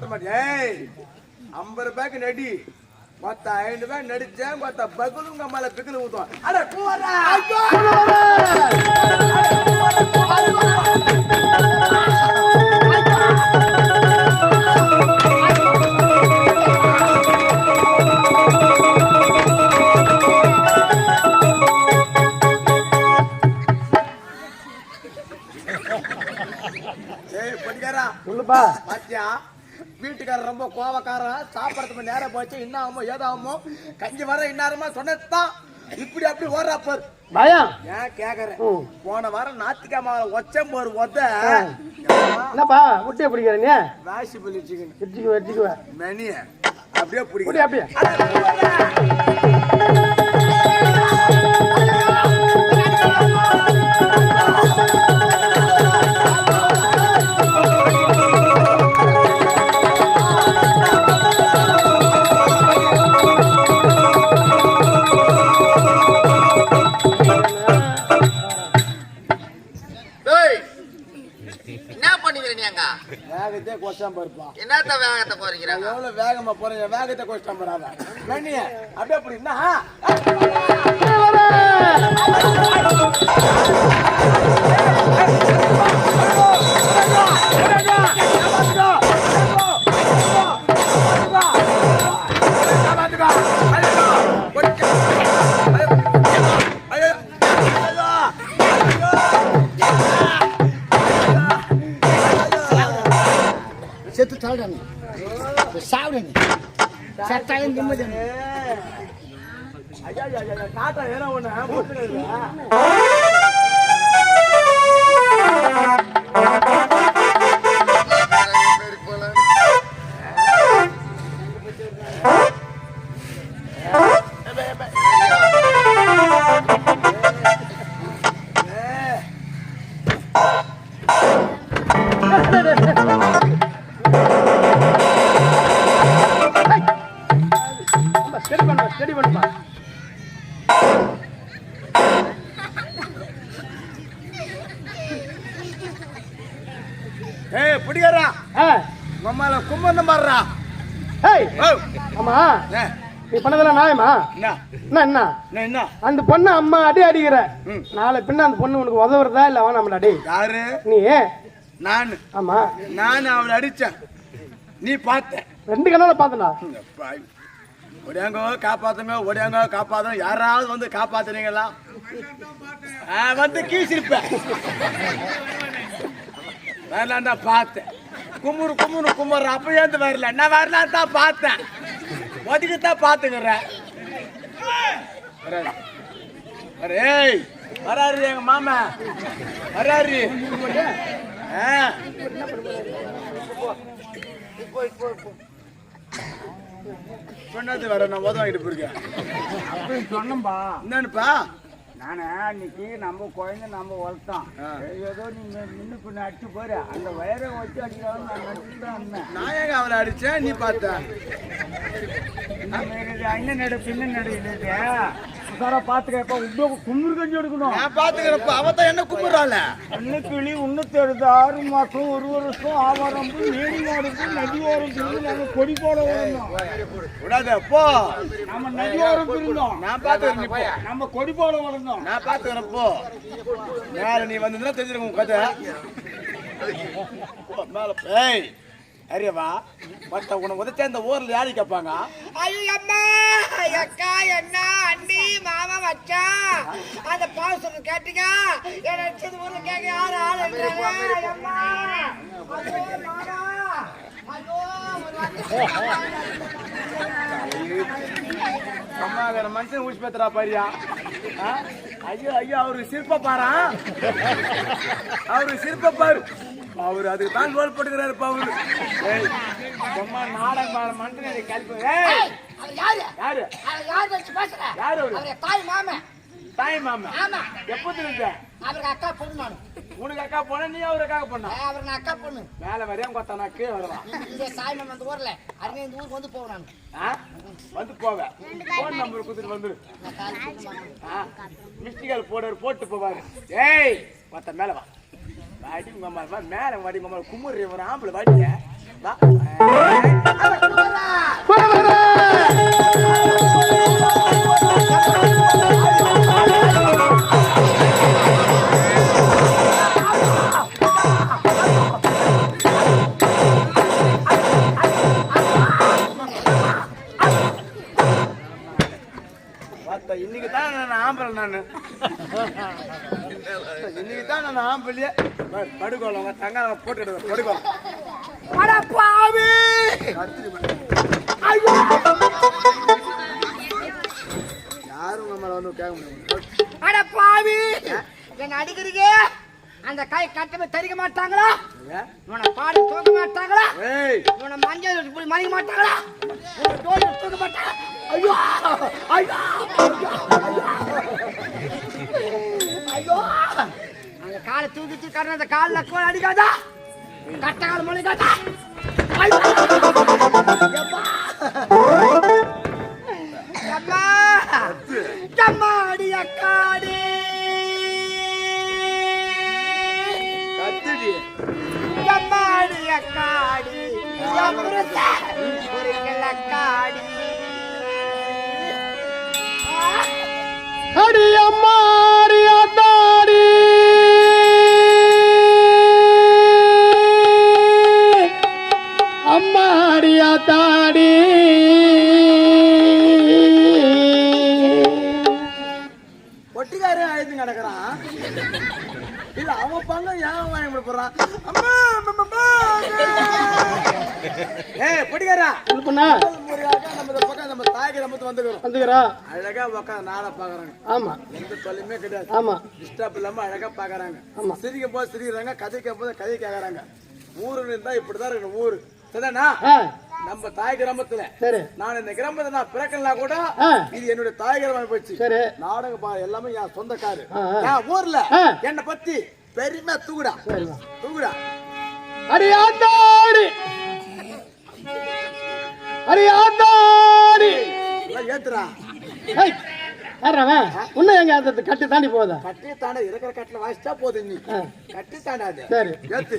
காப்பாத்த மாட்டேன் ஐம்பது ரூபாய்க்கு நடி மொத்த ஐநூறு ரூபாய் நடிச்சேன் மொத்த பகுலுங்க மேல பிக்கல் ஊத்துவான். அட படிக்காரா சொல்லுப்பா. பாத்தியா? வீட்டுக்காரர் ரொம்ப கோவக்காரன் சாப்பிடறதுக்கு நேரம் போச்சு என்ன ஆகுமோ ஏதாகுமோ கஞ்சி வர இன்னாரமா சொன்னதுதான். இப்படி அப்படி ஓடுறா பாரு. பயம் ஏன் கேக்குறேன். போன வாரம் நாத்திக்காம ஒச்சம் போர் ஒத்த என்னப்பா முட்டையை பிடிக்கிற நீ? வாசி பிடிச்சிக்கணும் வெட்டிக்குவ வெட்டிக்குவ மணிய அப்படியே பிடிக்கும் அப்படியே வேகத்தே கொச்சாம பாருப்பா என்னத்த வேகத்தை குறைக்கிறாங்க எவ்வளவு வேகமா போறீங்க வேகத்தை கொச்சாம போறாங்க மணிய அப்படியே பிடிக்குன்னா செத்து சாப்பிடானே சாப்பிடானே சட்டாயம் நிம்மதியானே ஐயா ஐயா ஐயா காட்டா ஏன்னா ஒண்ணு என்ன? என்ன அந்த பொண்ணு அம்மா அடி அடிக்கிற. நாளை பின்ன அந்த பொண்ணு உனக்கு உதவுறதா இல்ல வேணாம்டா டேய் யாரு? நீ? நான். ஆமா. நான் அவளை அடிச்சேன். நீ பார்த்த? ரெண்டு கண்ணால பாத்தனா பாய். ஒடியாங்கோ காப்பாத்துங்க ஒடியாங்கோ காப்பாத்துங்க. யாராவது வந்து காப்பாத்துறீங்களா? வந்து கீசிருப்பேன் வரலான்டா பார்த்தேன். குமுறு குமுறு குமுறு. அப்ப ஏந்து வரல. நான் வரலான்னு தான் பார்த்தேன். ஒதுக்கித்தான் பார்த்துக்கிறேன். ஏய் வராரு எங்க மாமா. வராரு. சொன்னது வர நான் உதவ வாங்கிட்டு போயிருக்கேன். சொன்னம்பா என்னன்னுப்பா? நானே இன்னைக்கு நம்ம குழந்தை நம்ம வளர்த்தோம். ஏதோ நீங்க நின்று பின்ன அடிச்சு போற அந்த வயரை வச்சு அடிக்கிறாங்க நான் நடிச்சு தான் இருந்தேன். நான் அவளை அடிச்சேன் நீ பார்த்த. அண்ணன் நடு பின்ன நடு உசாரா பாத்துக்க இப்ப உள்ள குமுறு கஞ்சி எடுக்கணும். நான் பாத்துக்கிறப்ப அவதான் என்ன கும்பிடுறாள் அண்ணன் கிளி உன்னத்து எடுத்து ஆறு மாசம் ஒரு வருஷம் ஆவாரம் ஏரி மாடுக்கு நதியோரம் திருந்து நாங்க கொடி போட வரணும் விடாத போ. நம்ம நதியோரம் திருந்தோம். நான் பாத்துக்கிறேன் நீ போ. நம்ம கொடி போட வரணும் நான் பாத்துக்கிறேன் போ. மேல நீ வந்ததுன்னா தெரிஞ்சிருக்கும் கதை. மேல. ஏய் அறியவா மத்த உனக்கு உதச்சா இந்த ஊர்ல யாரு கேட்பாங்க ஐயோ அம்மா அக்கா என்ன அண்ணி மாமா மச்சான் அந்த பால் சொல்ல கேட்டீங்க? என்ன நடிச்சது ஊர்ல கேட்க யாரு ஆள் அம்மா ஐயோ மாமா. ஐயோ அம்மாங்கிற மனுஷன் ஊசி பேத்துறா பாரியா? ஐயோ ஐயோ அவரு சிற்ப பாரா அவரு சிற்ப பாரு அவரு அதுக்கு தான் ரோல் போட்டுக்கிறாரு அவரு ஏய் அம்மா நாடகம் பாரு மனுஷன் எனக்கு கல்பு ஏய். அவர் யாரு? யாரு? அவர் யார் வச்சு பேசுற? யாரு அவரு? அவரு தாய் மாமன் தாய் மாமா. ஆமா. எப்போ இருந்த அவருக்கு அக்கா பொண்ணு நான் உனக்கு அக்கா போன நீ அவருக்காக பண்ண? அவருக்கு நான் அக்கா பொண்ணு. மேல வரையும் கொத்தா நான் கீழே வருவான். இந்த சாய் மாமன் அந்த ஊர்ல. அருகே இந்த ஊருக்கு வந்து போவேன்? வந்து போவேன் போன் நம்பர் கொடுத்துட்டு வந்துரு கால் பண்ணி? மிஸ்டிகால் போடுவார் போட்டு போவாரு. ஏய் மத்த மேல வா. வாடி உங்க அம்மா வா மேல வாடி உங்க அம்மா குமுறி ஒரு ஆம்பளை வாடிய இன்னைக்கு தான் நான் ஆம்பளை நானு. இன்னைக்கு தான் நான் ஆம்பளையே. படுகோலம் உங்க தங்க போட்டு படுகோலம். அட பாவி! யாரும் மேல வந்து கேட்க முடியும் அட பாவி! என்ன அடிக்கிறீங்க? அந்த கை கட்டமே தரிக்க மாட்டாங்களா? உன பாடி தூக்க மாட்டாங்களா? உன மஞ்சள் இப்படி மறிக்க மாட்டாங்களா? உன தோல் தூக்க மாட்டாங்களா? ஐயோ! ஐயோ! ஐயோ! ஐயோ அந்த காலை தூக்கி தூக்கி அந்த காலில் கோல் அடிக்காதா? கட்ட கால் மொழிக்காதா ஐயோ! அம்மா அம்மா, ஏய் அக்கா நம்ம இந்த பக்கம் நம்ம தாய்க்கு நம்ம வந்துக்கிறோம். வந்துக்கிறா. அழகா உட்காந்து நாளை பாக்குறாங்க ஆமா. எந்த தொல்லையுமே கிடையாது. ஆமா. டிஸ்டர்ப் இல்லாம அழகா பாக்குறாங்க ஆமா. சிரிக்கும் போது சிரிக்கிறாங்க கதைக்கும் போது கதை கேக்குறாங்க. ஊருன்னு இருந்தா இப்படிதான் இருக்கணும் ஊரு. சரிதானா? நம்ம தாய் கிராமத்துல நான் இந்த கிராமத்துல நான் பிறக்கலாம் கூட. இது என்னுடைய தாய் கிராமம் போச்சு. நாடகம் எல்லாமே என் சொந்தக்காரு. என் ஊர்ல. என்னை பத்தி பெருமை தூக்குடா தூக்குடா அடி ஆத்தாடி. அடி ஆத்தாடி. ஏத்துறா இன்னும் எங்க கட்டு தாண்டி போதா கட்டி தாண்ட இருக்கிற கட்டில வாசிச்சா போதும் நீ. கட்டி தாண்டாது சரி. ஏத்து.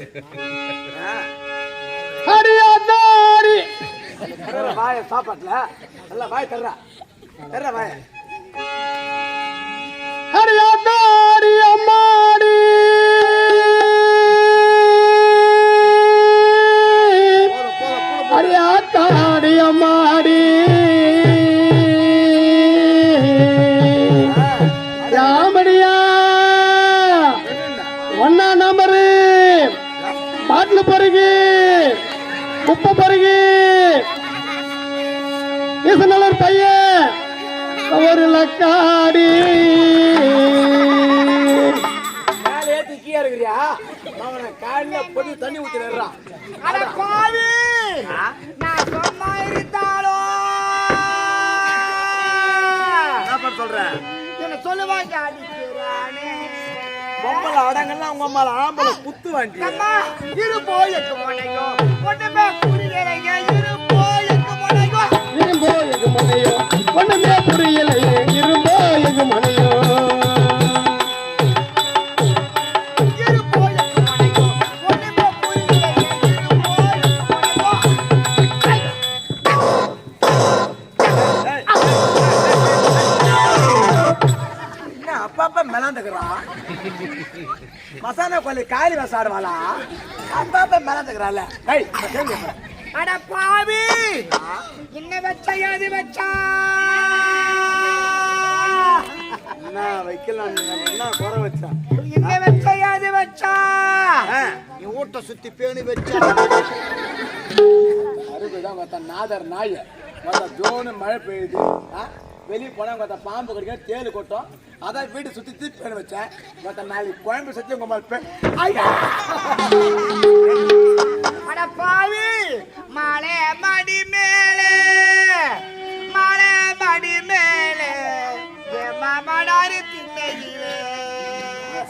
தர்ற வாய சாப்பாட்டுல. நல்லா வாய் தர்றா. தர்ற வாய. அடி ஆத்தாடி ஈசநல்லூர் பையன். ஒரு லக்காடி. தண்ணி ஊத்திடுறான் அட பாவி நான் சொன்னா இருந்தாலோ என்ன சொல்ற? என்ன சொல்லுவாங்க பொம்பளை அடங்கெல்லாம் உங்க அம்மால ஆம்பளை குத்து அம்மா இரு ஒண்ணுமே முனையோ? என்ன அப்பா அப்பா மெலாந்துக்கிறான் மசாலா கொல்லி காலி வசாடுவாளா அப்பா அப்பா மெலாந்துக்கிறாள். அட பாவி! என்ன வச்ச ஏது வச்சா? என்ன வைக்கலாம். என்ன குறை வச்சா? என்ன வச்ச? ஏது வச்சா நீ ஊட்ட சுத்தி பேணி வச்ச? அருகுதான் கொத்த நாதர் நாய கொத்த ஜோனு மழை பெய்யுது. வெளிய போனா கொத்த பாம்பு கடிக்க தேள் கொட்டும். அதான் வீட்டு சுத்தி தீட்டு பண்ணி வச்சேன். கொத்த நாளைக்கு குழம்பு சுத்தி உங்க மேல ஐயா! அட மலை மடி மேலே. மலை மடி மேலே. என் மாமனாரு திண்ணையிலே.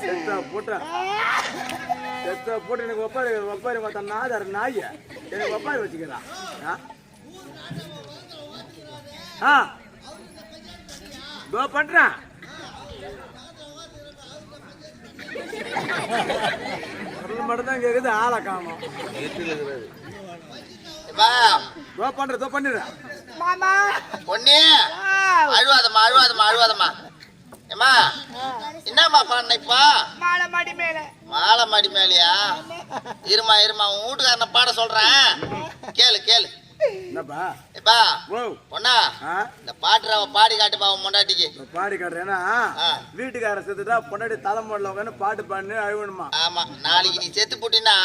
செத்த போட்டா. செத்த போட்டு எனக்கு ஒப்பாரி ஒப்பாரி கொத்த நாதர் நாய. எனக்கு ஒப்பாரி வச்சுக்கிறான் ஆ? குரல் மட்டும் தான் கேக்குது ஆளை காணும். தோ பண்ற தோ பண்ணிடு மாமா. பொண்ணு அழுவாதம்மா அழுவாதம்மா அழுவாதம்மா. ஏம்மா என்னம்மா பண்ண இப்பா? மாலை மடி மேல. மாலை மாடி மேலையா? இருமா இருமா உன் வீட்டுக்காரனை பாட சொல்றேன். கேளு கேளு. என்னப்பா? எப்பா ஓ. பொண்ணா இந்த பாட்டு அவ பாடி காட்டுப்பா உன் முண்டாட்டிக்கு இப்ப பாடி காட்டுறேன்னா. வீட்டுக்கார செத்துட்டா பொண்டாடி தலைமுறையில் உட்காந்து பாட்டு பாடினு அழுவணுமா? ஆமா நாளைக்கு நீ செத்து போட்டினா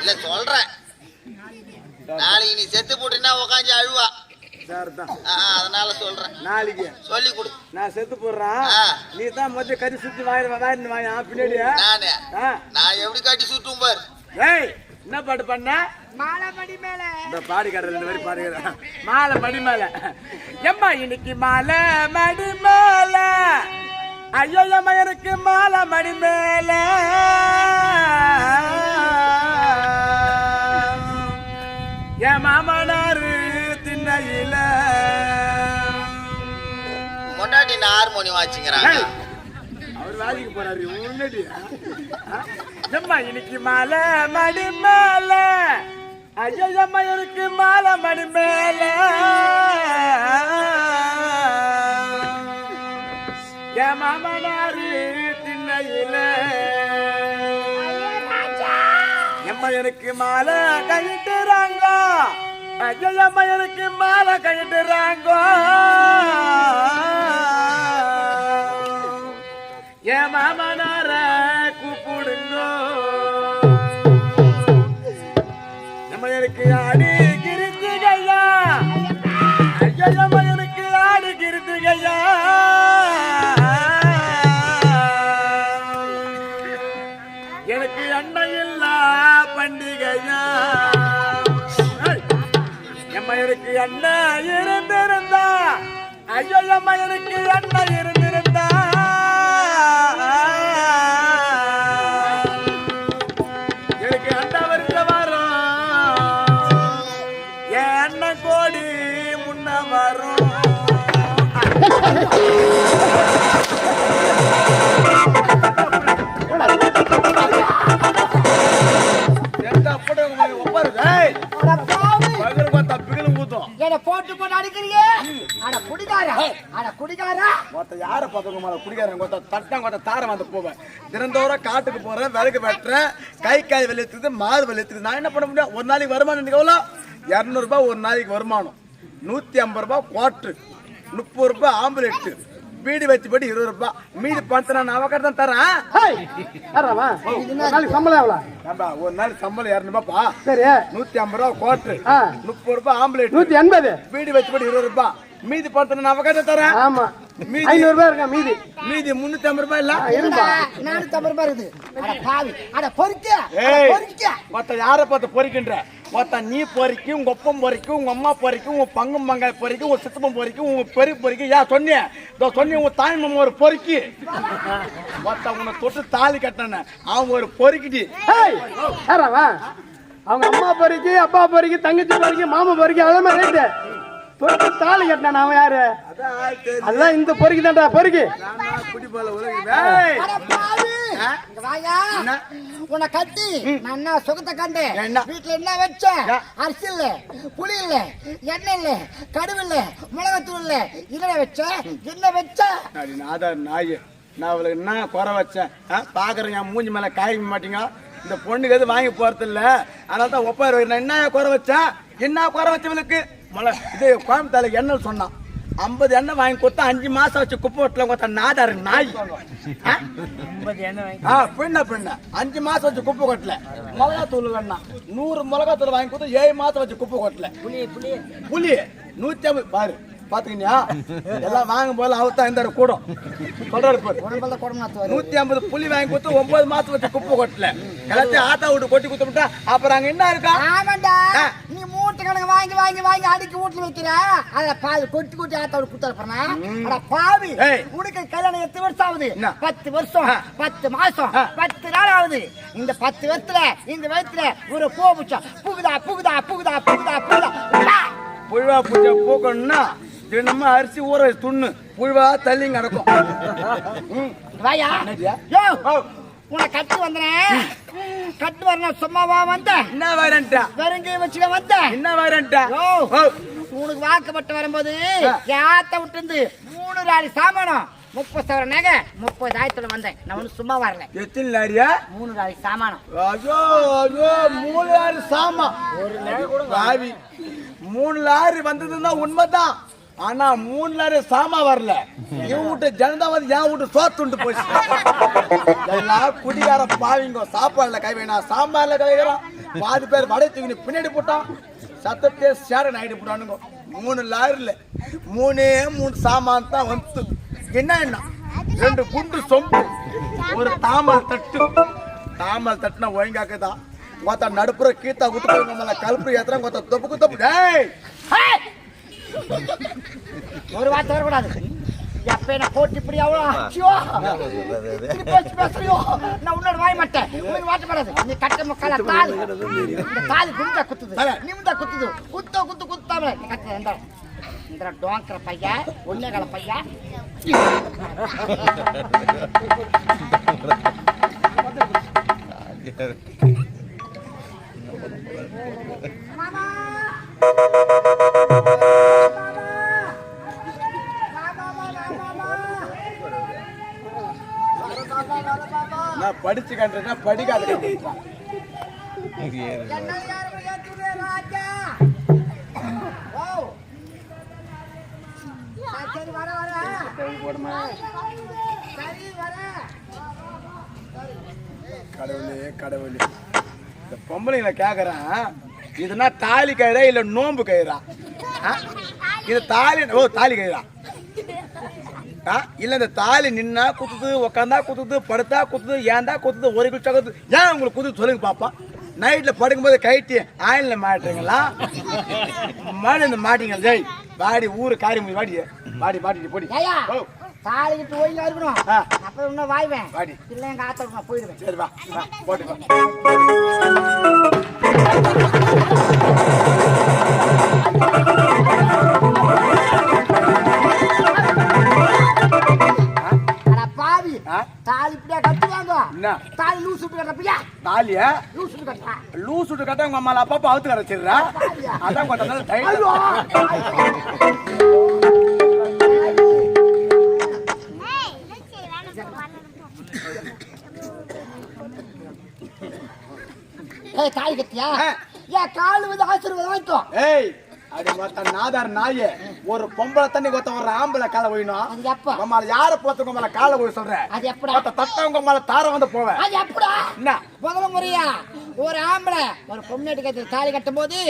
இல்ல சொல்றேன். நாளைக்கு நீ செத்து போட்டினா உக்காந்து அழுவா. அதனால சொல்றேன். நாளைக்கு. சொல்லி கொடு. நான் செத்து போடுறேன். நீ தான் மொத்தம் கறி சுத்தி வாங்கி வாங்கிட்டு வாங்க பின்னாடி நானு. எப்படி காட்டி சுட்டும் பாரு. ஏய் என்ன பாட்டு பண்ண மாலை மடி மேல. இந்த பாடி காட்டுறது இந்த மாதிரி பாடுகிறேன் மாலை மடி மேல. எம்மா இன்னைக்கு மாலை மடி மேல. ஐயோ எம்மா எனக்கு மாலை மடி மேல. என் மாமனாரு திண்ணையில. முன்னாடி நான் ஹார்மோனி வாச்சிங்கிறாங்க அவர் வேலைக்கு போறாரு முன்னாடி எம்மா இன்னைக்கு மாலை மடி மேல. ஐயோ எம்மா எனக்கு மாலை மடி மேல. என் மாமனாரு திண்ணையில. எம்மா எனக்கு மாலை கழிட்டுறாங்க ஐயோ அம்மா எனக்கு மாலை கழிட்டுறாங்க என் மாமனார போட்டு போட்டு அடிக்கிறீங்க அட குடிகாரா அட குடிகாரா. மொத்த யார பார்த்தவங்க மேல குடிக்காரன் கொத்த தட்டம் கொத்த தாரம் வந்து போவேன். தினந்தோறும் காட்டுக்கு போறேன் விறகு வெட்டுறேன் கை காய் வெளியேற்றுது மாடு வெளியேற்றுது நான் என்ன பண்ண முடியும்? ஒரு நாளைக்கு வருமானம் எவ்வளோ? இரநூறுபா ஒரு நாளைக்கு வருமானம். நூத்தி ஐம்பது ரூபாய் குவாட்ரு முப்பது ரூபாய் ஆம்புலெட்டு பீடி வச்சுப்படி இருபது ரூபாய். மீதி பணத்தை நான் அவக்கட்டு தான் தரேன் சம்பளம் எவ்வளோ? ஏம்பா, ஒரு நாள் சம்பளம் இரநூறுபாப்பா? சரி. நூத்தி ஐம்பது ரூபா ஆ. முப்பது ரூபாய் ஆம்புலெட் நூத்தி எண்பது. பீடி வச்சுப்படி இருபது ரூபாய் மீதி பணத்தை நான் அவக்கட்டு தரேன். ஆமா. மீதி- ஐநூறு ரூபாய் இருக்கா மீதி? மீதி முன்னூத்தி ஐம்பது ரூபாய் இல்ல? நானூத்தி ஐம்பது ரூபாய் இருக்குது. அட பாவி. அட பொறுக்க. மொத்த யார பார்த்து பொறிக்கின்ற? மொத்த நீ பொறிக்கு உங்க ஒப்பம் பொறிக்கு உங்க அம்மா பொறிக்கு உங்க பங்கும் பங்காய் பொறிக்கு உங்க சித்தப்பம் பொறிக்கு உங்க பெரிய பொறிக்கு. யா சொன்னேன் இதோ சொன்னி உங்க தாய் மாமா ஒரு பொறுக்கி. மொத்த உன்னை தொட்டு தாலி கட்டின அவன் ஒரு பொறுக்கிட்டி. யார்றாமா? அவங்க அம்மா பொறிக்கு அப்பா பொறிக்கு தங்கச்சி பொறிக்கு மாமா பொறிக்கு அதே மாதிரி ரேட்டு. தொட்டு தாலி கட்டினான் அவன் யாரு? அதுதான் இந்த பொறிக்கு தான்டா பொறிக்கு என்ன? உன்னை கட்டி நான் என்ன சுகத்தை கண்டு என்ன? வீட்டுல என்ன வச்ச யா. அரிசி இல்ல புளி இல்ல எண்ணெய் இல்ல கடுவு இல்ல மிளகாத்தூள் இல்ல. இல்ல வச்ச என்ன வச்ச நாதார் நாய். நான் அவளுக்கு என்ன குறை வச்சேன்? பாக்குறேன் என் மூஞ்சி மேல காய்க்க மாட்டீங்க இந்த பொண்ணுக்கு எது வாங்கி போறது இல்ல அதனால தான் ஒப்பாரு நான் என்ன குறை வச்சேன் என்ன குறை வச்சவளுக்கு மொள இது கோயம்புத்தால எண்ணெய் சொன்னான். ஐம்பது எண்ணெய் வாங்கி கொடுத்தா அஞ்சு மாசம் வச்சு குப்பை வீட்டுல கொடுத்தா நாதாரு நாய். ஆ? பின்ன பின்ன. அஞ்சு மாசம் வச்சு குப்பை கொட்டல மிளகா தூள் வேணா நூறு மிளகா தூள் வாங்கி கொடுத்து ஏழு மாசம் வச்சு குப்பை கொட்டல புளி புளி புளி நூத்தி ஐம்பது பாரு. பாத்துக்கினியா? எல்லாம் வாங்கும் போது அவர் தான் இந்த கூடும். சொல்றாரு நூத்தி ஐம்பது புளி வாங்கி கொடுத்து ஒன்பது மாசம் வச்சு குப்பை கொட்டல. எல்லாத்தையும் ஆத்தா விட்டு கொட்டி கொடுத்துட்டா அப்புறம் அங்க என்ன இருக்கா? ஆமாண்டா. நீ மூட்டை கணக்கு வாங்கி வாங்கி வாங்கி அடிக்கி வீட்டுல வைக்கிற. அத பால் கொட்டி கொட்டி ஆத்தாவோட குடுத்துறப்பா அட பாவி. உனக்கு கல்யாணம் எத்தனை வருஷம் ஆகுது? பத்து வருஷம். பத்து மாசம். பத்து நாள் ஆகுது. இந்த பத்து வருஷத்துல இந்த வயசுல ஒரு கோபுச்சம் புகுதா புகுதா புகுதா புகுதா புகுதா. உடா. புழுவா பூஜை பூக்கணும்னா தினமும் அரிசி ஊற வச்சு துண்ணு. புழுவா தள்ளி கிடக்கும். வாயா. உன்னை கட்டு வந்தேன். கட்டு வரணும் சும்மாவா வந்தேன் என்ன வரண்டா வெறுங்கை வச்சுக்க வந்தேன் என்ன வரண்டா யோ, உனக்கு வாக்கப்பட்டு வரும்போது யாத்த விட்டு மூணு ராணி சாமானம் முப்பது சவர நகை முப்பது ஆயிரத்துல வந்தேன். நான் ஒன்றும் சும்மா வரல. எத்தனை லாரியா? மூணு ராணி சாமானம் ஐயோ ஐயோ மூணு லாரி சாமா. பாவி. மூணு லாரி வந்ததுன்னா உண்மைதான். ஆனா மூணு லாரி சாமா வரல. இவன் வீட்டு ஜனதா வந்து என் வீட்டு சோத்துண்டு போச்சு. எல்லாம் குடிகார பாவிங்க சாப்பாடுல கை வேணாம் சாம்பார்ல கை வைக்கிறான். பாதி பேர் வடை தூக்கி பின்னாடி போட்டான். சத்தத்தே சேரன் ஆயிட்டு போட்டானுங்க. மூணு லாரில மூணே மூணு சாமான் தான் வந்து. என்ன என்ன? ரெண்டு குண்டு சொம்பு ஒரு தாமல் தட்டு. தாமல் தட்டுனா ஒழுங்காக்குதான் கொத்த நடுப்புற கீத்தா குத்து கல்பு ஏத்துறேன் ஏத்துறா கொத்த தொப்பு. டேய்! ஒரு வார்த்தை வரக்கூடாது. எப்ப என்ன போட்டு இப்படி அவ்வளோ அச்சோ இப்படி பேசி பேசுறியோ? நான் உன்னோட வாய மாட்டேன். உனக்கு வாட்ட படாது நீ கட்ட முக்கால தாலி. இந்த தாலி குண்டா குத்துது. நிமிந்தா குத்துது. குத்த குத்து குத்தாம. நீ கட்ட இந்த இந்த பையன் ஒன்னே கால பையன் நான் படிச்சு கண்டுறேன் படிக்காத சரி வர வர சரி வர கடவுளே கடவுளே இந்த பொம்பளைங்களை கேக்குறேன் இதுனா தாலி கயிறா இல்ல நோம்பு கயிறா? இது தாலி ஓ தாலி கயிறா? இல்ல இந்த தாலி நின்னா குத்துது உக்காந்தா குத்துது படுத்தா குத்துது ஏன்டா குத்துது ஒரு குச்சா குத்துது. ஏன் உங்களுக்கு குத்துது சொல்லுங்க பாப்பா. நைட்ல படுக்கும்போது கைட்டி ஆயில மாட்டுறீங்களா? மாடி இந்த மாட்டீங்க ஜெய் வாடி ஊரு காரி வாடி. வாடி போடி. ஏயா ஓ தாளிக்கிட்டு ஒழுங்கா இருக்கணும். அப்புறம் இன்னும் வாய்வேன். வாடி. இல்லை எங்க ஆத்தோட போயிடுவேன். சரி வா. வா, போட்டு தாலி இப்படியா கட்டுவாங்க? என்ன? தாலி லூஸ் விட்டு கட்டப்பியா தாலியா? லூஸ் விட்டு கட்டா லூஸ் விட்டு கட்ட உங்க அம்மால அப்பப்ப அவுத்து கரைச்சிடுறா அதான் கொஞ்ச நாள் டைம் ஏய் தாலி கட்டியா. ஏன் காலு வந்து ஆசீர்வாதம் வாங்கிக்கோ. ஏய் அடி மொத்த நாதார் நாயே. ஒரு பொம்பளை தண்ணி கொத்த ஒரு ஆம்பளை காலை அது போயிடும் எப்ப உம்மால யார போத்து உம்மால காலை போய் சொல்றேன் அது எப்படா? மொத்த தட்டவங்க உம்மால தார வந்து போவேன் அது எப்படா? என்ன? முதல் முறையா? ஒரு ஆம்பளை ஒரு பொம்னாட்டு கட்டி தாலி கட்டும் போது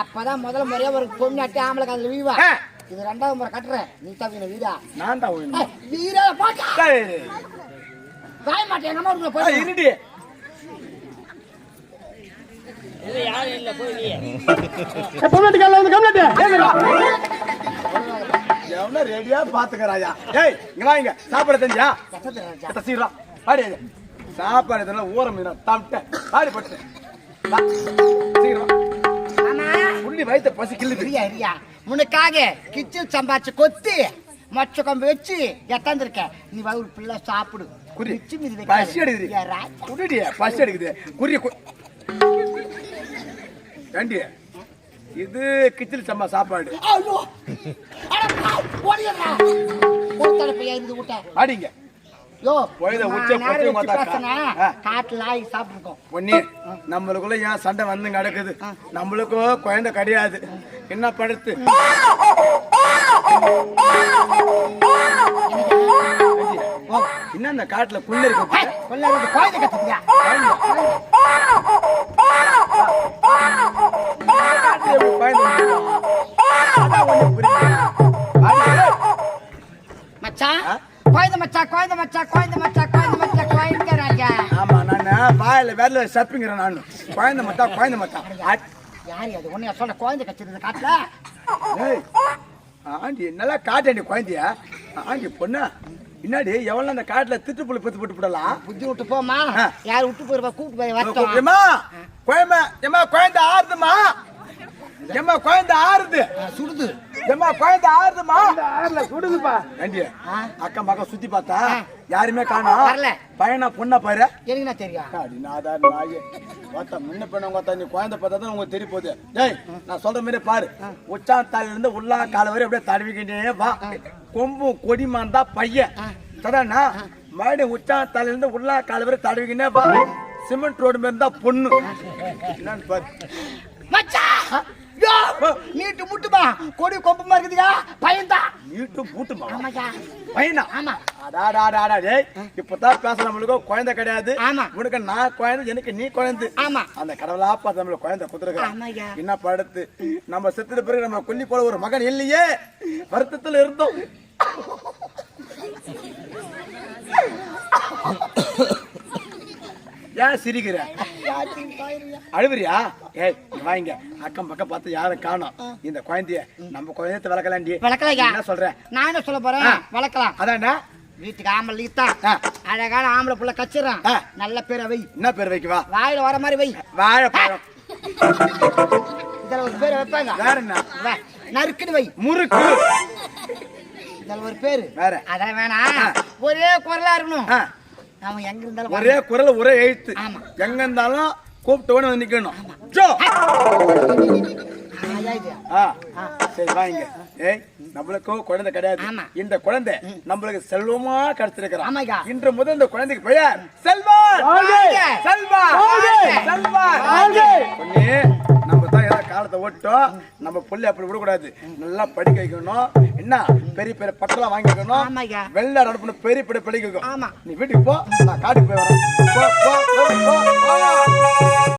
அப்பதான் முதல் முறையா ஒரு பொம்னாட்டு ஆம்பளை காதுல வீவா. இது ரெண்டாவது முறை கட்டுறேன். நீ தவிர வீடா? நான் தான் ஏய், வீரா போட்டா வாய மாட்டேன் எங்க அம்மா போய் இருடி. பொண்ணாட்டி காலில் வந்து கம்ப்ளைண்ட் எவனா ரெடியா பாத்துக்கறாயா ஏய் இங்க வா இங்க. சாப்பாடு எத்த சீரா பாடி. சாப்பாடு இதெல்லாம் ஊற மீனா? தாமிட்ட பாடி பட்டு. சீக்கிரம் புள்ளி வயித்த பசி கிள்ளுது. ரியா ரியா உனக்காக கிச்சன் சம்பாச்சு கொத்தி மொச்ச கொம்பு வச்சு எத்தாந்துருக்க நீ வா ஒரு பிள்ளை சாப்பிடு. குறி பசி வைக்காத. எடுக்குது ஏ ராஜா. குடிடி பசி எடுக்குது குறி கு- ஏண்டி? இது கிச்சடி சம்பா சாப்பாடு. ஐயோ! அட பாவ், ஓடிடுறா. ஒரு தடவை இருந்து விட்டேன் பாடிங்க யோ போய் நான் உச்ச நேரம் பத்தி வச்சு மாத்தாக்கா. பேசுனேன். ஆ. காட்டுல ஆகி சாப்பிட்டுருக்கோம். பொன்னி நம்மளுக்குள்ள ஏன் சண்டை வந்து நடக்குது? நம்மளுக்கும் குழந்தை கிடையாது. என்ன படுத்து? என்ன இந்த காட்டுல புல்லு இருக்கு? மச்சான் ஆ? குழந்தை மச்சான் குழந்தை மச்சான் குழந்தை மச்சான் குழந்தை மச்சான் ராஜா ஆமா நான் வாயில வேர்ல சப்பிங்கிறேன் நானு. குழந்தை மத்தா குழந்தை மத்தா யாரு அது? உன்னைய சொல்ற குழந்தை கச்சிருந்த காட்டுல. ஏய், ஆண்டி நல்லா காட்டாண்டி குழந்தைய? ஆண்டி பொண்ணு பின்னாடி எவ்வளவு அந்த காட்டுல திட்டு புள்ளி பத்து போட்டு போடலாம் புத்தி விட்டு போமா. யார் விட்டு போயிருப்பா? கூப்பிட்டு போய் வரட்டும். ஏமா ஏமா குழந்தை ஆறுதுமா? ஏமா குழந்தை ஆறுது. சுடுது. ஏம்மா குழந்தை ஆறுதுமா இந்த ஆறுல சுடுதுப்பா. ஏண்டி அக்கம் பக்கம் சுத்தி பார்த்தா யாருமே காணோம் வரல. பையனா பொண்ணா பாரு. எனக்கு என்ன தெரியும்? அடி நாதான் நாயே. பார்த்தா முன்ன பின்ன பார்த்தா நீ குழந்தை பார்த்தா தான் உங்களுக்கு தெரிய போகுது. டேய் நான் சொல்ற மாதிரி பாரு. உச்சாந்தால இருந்து உள்ளா கால வரை அப்படியே தடவிக்கிட்டே வா. கொம்பும் கொடிமான் தான் பையன். சதாண்ணா மறுபடியும் உச்சாந்தால இருந்து உள்ளா கால வரை தடவிக்கிட்டே வா. சிமெண்ட் ரோடு மாதிரி இருந்தா பொண்ணு. என்னன்னு பாரு. மச்சான்! யோ நீட்டு முட்டுமா? கொடி கொம்புமா இருக்குதுயா? பையன்தான் நீட்டு பூட்டுமா ஆமாய்யா. பையனா? ஆமா. அடாடாடாடா டேய் இப்பதான் பேச நம்மளுக்கு குழந்தை கிடையாது. ஆமா. உனக்கு நான் குழந்தை எனக்கு நீ குழந்தை. ஆமா. அந்த கடவுளா பார்த்து நம்மளுக்கு குழந்தை. குத்துருக்க என்ன படுத்து நம்ம செத்துட்ட பிறகு நம்ம கொல்லி போல ஒரு மகன் இல்லையே? வருத்தத்துல இருந்தோம். ஏன் சிரிக்கிற? அழுவுறியா? ஏய் வாங்க. அக்கம் பக்கம் பார்த்து யாரும் காணோம்? இந்த குழந்தைய நம்ம குழந்தைய வளர்க்கலாண்டி வளர்க்கலையா? என்ன சொல்ற? நான் என்ன சொல்ல போறேன். வளர்க்கலாம். அதான்டா வீட்டுக்கு ஆம்பளை ஆ. அழகான ஆம்பளை புள்ள கச்சிடறான். நல்ல பேரை வை. என்ன பேர் வைக்கவா? வாயில வர மாதிரி வை. வாழைப்பழம். இதுல ஒரு பேர் வைப்பாங்க. வேற என்ன? நறுக்குன்னு வை. முறுக்கு. இதுல ஒரு பேரு. வேற. அதெல்லாம் வேணாம். ஒரே குரலா இருக்கணும். ஆ, அவன் எங்க இருந்தாலும் ஒரே குரல் ஒரே எழுத்து. ஆமா. எங்க இருந்தாலும் கூப்பிட்டு வந்து நிக்கணும். சரி வாங்க. ஏய் நம்மளுக்கும் குழந்தை கிடையாது. இந்த குழந்தை நம்மளுக்கு செல்வமா கிடைச்சிருக்கிறான். ஆமாய்யா. இன்று முதல் இந்த குழந்தைக்கு பெயர் வாழ்க! பொண்ணு நம்ம தான் ஏதாவது காலத்தை ஓட்டோம். நம்ம புள்ளி அப்படி விடக்கூடாது. நல்லா படிக்க வைக்கணும். என்ன? பெரிய பெரிய பட்டெல்லாம் வாங்கி வைக்கணும். வெளிநாடு அனுப்பணும் பெரிய பெரிய படிக்க வைக்கணும். ஆமா. நீ வீட்டுக்கு போ. நான் காட்டுக்கு போய் வரேன்.